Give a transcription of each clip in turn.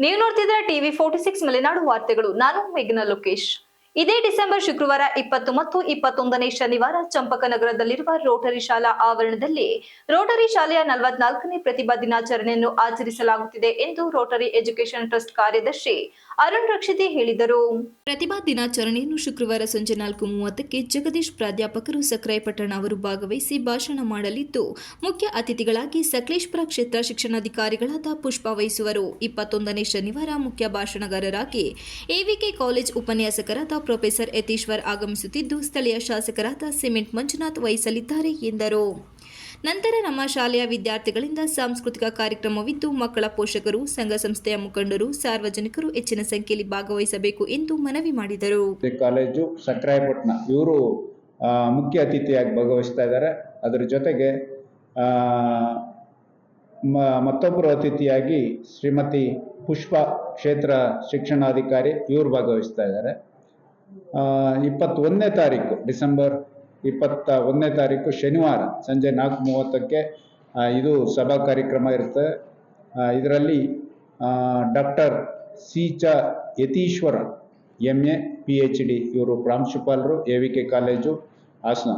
ನೀವು ನೋಡ್ತಿದ್ರೆ TV forty six Malenadu ವಾರ್ತೆಗಳು. ನಾನು ಮೇಘನಾ ಲೋಕೇಶ್. ಇದೇ ಡಿಸೆಂಬರ್ ಶುಕ್ರವಾರ ಇಪ್ಪತ್ತು ಮತ್ತು ಇಪ್ಪತ್ತೊಂದನೇ ಶನಿವಾರ ಚಂಪಕನಗರದಲ್ಲಿರುವ ರೋಟರಿ ಶಾಲಾ ಆವರಣದಲ್ಲಿ ರೋಟರಿ ಶಾಲೆಯ ನಲವತ್ನಾಲ್ಕನೇ ಪ್ರತಿಭಾ ದಿನಾಚರಣೆಯನ್ನು ಆಚರಿಸಲಾಗುತ್ತಿದೆ ಎಂದು ರೋಟರಿ ಎಜುಕೇಶನ್ ಟ್ರಸ್ಟ್ ಕಾರ್ಯದರ್ಶಿ ಅರುಣ್ ರಕ್ಷಿತಿ ಹೇಳಿದರು. ಪ್ರತಿಭಾ ದಿನಾಚರಣೆಯನ್ನು ಶುಕ್ರವಾರ ಸಂಜೆ ನಾಲ್ಕು ಮೂವತ್ತಕ್ಕೆ ಜಗದೀಶ್ ಪ್ರಾಧ್ಯಾಪಕರು ಸಕ್ರೈಪಟ್ಟಣ ಅವರು ಭಾಗವಹಿಸಿ ಭಾಷಣ ಮಾಡಲಿದ್ದು, ಮುಖ್ಯ ಅತಿಥಿಗಳಾಗಿ ಸಕಲೇಶ್ಪುರ ಕ್ಷೇತ್ರ ಶಿಕ್ಷಣಾಧಿಕಾರಿಗಳಾದ ಪುಷ್ಪ ವಹಿಸುವರು. ಇಪ್ಪತ್ತೊಂದನೇ ಶನಿವಾರ ಮುಖ್ಯ ಭಾಷಣಗಾರರಾಗಿ ಎವಿಕೆ ಕಾಲೇಜ್ ಉಪನ್ಯಾಸಕರಾದ ಪ್ರೊಫೆಸರ್ ಯತೀಶ್ವರ್ ಆಗಮಿಸುತ್ತಿದ್ದು ಸ್ಥಳೀಯ ಶಾಸಕರಾದ ಸಿಮೆಂಟ್ ಮಂಜುನಾಥ್ ವಹಿಸಲಿದ್ದಾರೆ ಎಂದರು. ನಂತರ ನಮ್ಮ ಶಾಲೆಯ ವಿದ್ಯಾರ್ಥಿಗಳಿಂದ ಸಾಂಸ್ಕೃತಿಕ ಕಾರ್ಯಕ್ರಮವಿದ್ದು, ಮಕ್ಕಳ ಪೋಷಕರು, ಸಂಘ ಸಂಸ್ಥೆಯ ಮುಖಂಡರು, ಸಾರ್ವಜನಿಕರು ಹೆಚ್ಚಿನ ಸಂಖ್ಯೆಯಲ್ಲಿ ಭಾಗವಹಿಸಬೇಕು ಎಂದು ಮನವಿ ಮಾಡಿದರು. ಕಾಲೇಜು ಸಕ್ರಾಯಪಟ್ಟಣ, ಇವರು ಮುಖ್ಯ ಅತಿಥಿಯಾಗಿ ಭಾಗವಹಿಸ್ತಾ ಇದ್ದಾರೆ. ಅದರ ಜೊತೆಗೆ ಮತ್ತೊಬ್ಬರು ಅತಿಥಿಯಾಗಿ ಶ್ರೀಮತಿ ಪುಷ್ಪ ಕ್ಷೇತ್ರ ಶಿಕ್ಷಣಾಧಿಕಾರಿ ಇವರು ಭಾಗವಹಿಸ್ತಾ ಇದ್ದಾರೆ. ಇಪ್ಪತ್ತೊಂದನೇ ತಾರೀಕು, ಡಿಸೆಂಬರ್ ಇಪ್ಪತ್ತ ಒಂದನೇ ತಾರೀಕು ಶನಿವಾರ ಸಂಜೆ ನಾಲ್ಕು ಮೂವತ್ತಕ್ಕೆ ಇದು ಸಭಾ ಕಾರ್ಯಕ್ರಮ ಇರುತ್ತೆ. ಇದರಲ್ಲಿ ಡಾಕ್ಟರ್ ಸಿ ಚ Yatishwara M A P H D ಇವರು ಪ್ರಾಂಶುಪಾಲರು, A V K college, Hassan.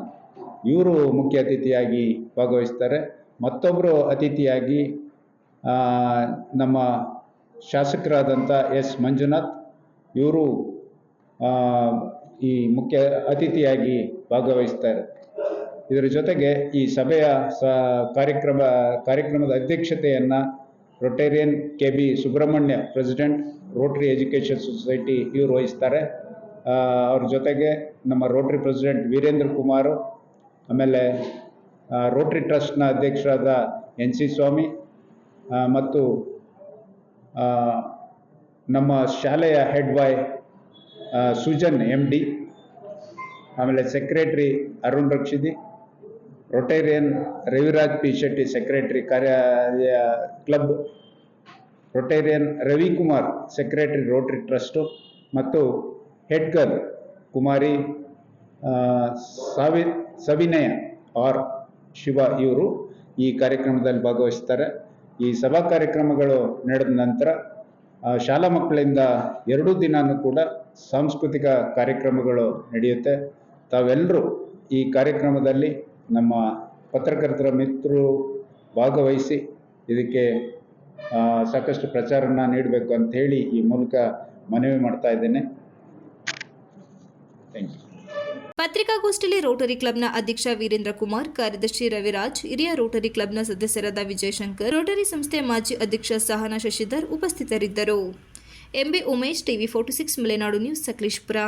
ಇವರು ಮುಖ್ಯ ಅತಿಥಿಯಾಗಿ ಭಾಗವಹಿಸ್ತಾರೆ. ಮತ್ತೊಬ್ಬರು ಅತಿಥಿಯಾಗಿ ನಮ್ಮ ಶಾಸಕರಾದಂಥ ಎಸ್ ಮಂಜುನಾಥ್, ಇವರು ಈ ಮುಖ್ಯ ಅತಿಥಿಯಾಗಿ ಭಾಗವಹಿಸ್ತಾರೆ ಇದರ ಜೊತೆಗೆ ಈ ಸಭೆಯ ಸ, ಕಾರ್ಯಕ್ರಮ, ಕಾರ್ಯಕ್ರಮದ ಅಧ್ಯಕ್ಷತೆಯನ್ನು Rotarian K B Subrahmanya president Rotary education society ಇವರು ವಹಿಸ್ತಾರೆ ಅವ್ರ ಜೊತೆಗೆ ನಮ್ಮ ರೋಟರಿ ಪ್ರೆಸಿಡೆಂಟ್ ವೀರೇಂದ್ರ ಕುಮಾರು ಆಮೇಲೆ ರೋಟ್ರಿ ಟ್ರಸ್ಟ್ನ ಅಧ್ಯಕ್ಷರಾದ ಎನ್ ಸಿ ಸ್ವಾಮಿ ಮತ್ತು ನಮ್ಮ ಶಾಲೆಯ head boy Sujan M D ಆಮೇಲೆ secretary Arun Rakshidi Rotarian Raviraj P Shetty secretary ಕಾರ್ಯ club Rotarian Ravikumar secretary Rotary trust ಮತ್ತು ಹೆಡ್ಗರ್ ಕುಮಾರಿ ಸಾವಿ, ಸವಿನಯ ಆರ್ ಶಿವ ಇವರು ಈ ಕಾರ್ಯಕ್ರಮದಲ್ಲಿ ಭಾಗವಹಿಸ್ತಾರೆ. ಈ ಸಭಾ ಕಾರ್ಯಕ್ರಮಗಳು ನಡೆದ ನಂತರ ಶಾಲಾ ಮಕ್ಕಳಿಂದ ಎರಡೂ ದಿನಾನು ಕೂಡ ಸಾಂಸ್ಕೃತಿಕ ಕಾರ್ಯಕ್ರಮಗಳು ನಡೆಯುತ್ತೆ. ತಾವೆಲ್ಲರೂ ಈ ಕಾರ್ಯಕ್ರಮದಲ್ಲಿ ನಮ್ಮ ಪತ್ರಕರ್ತರ ಮಿತ್ರರು ಭಾಗವಹಿಸಿ ಇದಕ್ಕೆ ಸಾಕಷ್ಟು ಪ್ರಚಾರನ ನೀಡಬೇಕು ಅಂತ ಹೇಳಿ ಈ ಮೂಲಕ ಮನವಿ ಮಾಡ್ತಾ ಇದ್ದೇನೆ. ಥ್ಯಾಂಕ್ ಯು ಪತ್ರಿಕಾಗೋಷ್ಠಿಯಲ್ಲಿ ರೋಟರಿ ಕ್ಲಬ್ನ ಅಧ್ಯಕ್ಷ ವೀರೇಂದ್ರ ಕುಮಾರ್, ಕಾರ್ಯದರ್ಶಿ ರವಿರಾಜ್, ಹಿರಿಯ ರೋಟರಿ ಕ್ಲಬ್ನ ಸದಸ್ಯರಾದ ವಿಜಯಶಂಕರ್, ರೋಟರಿ ಸಂಸ್ಥೆಯ ಮಾಜಿ ಅಧ್ಯಕ್ಷ ಸಹನಾ ಶಶಿಧರ್ ಉಪಸ್ಥಿತರಿದ್ದರು. MB Umesh, TV forty six, Malenadu news, Sakleshpur.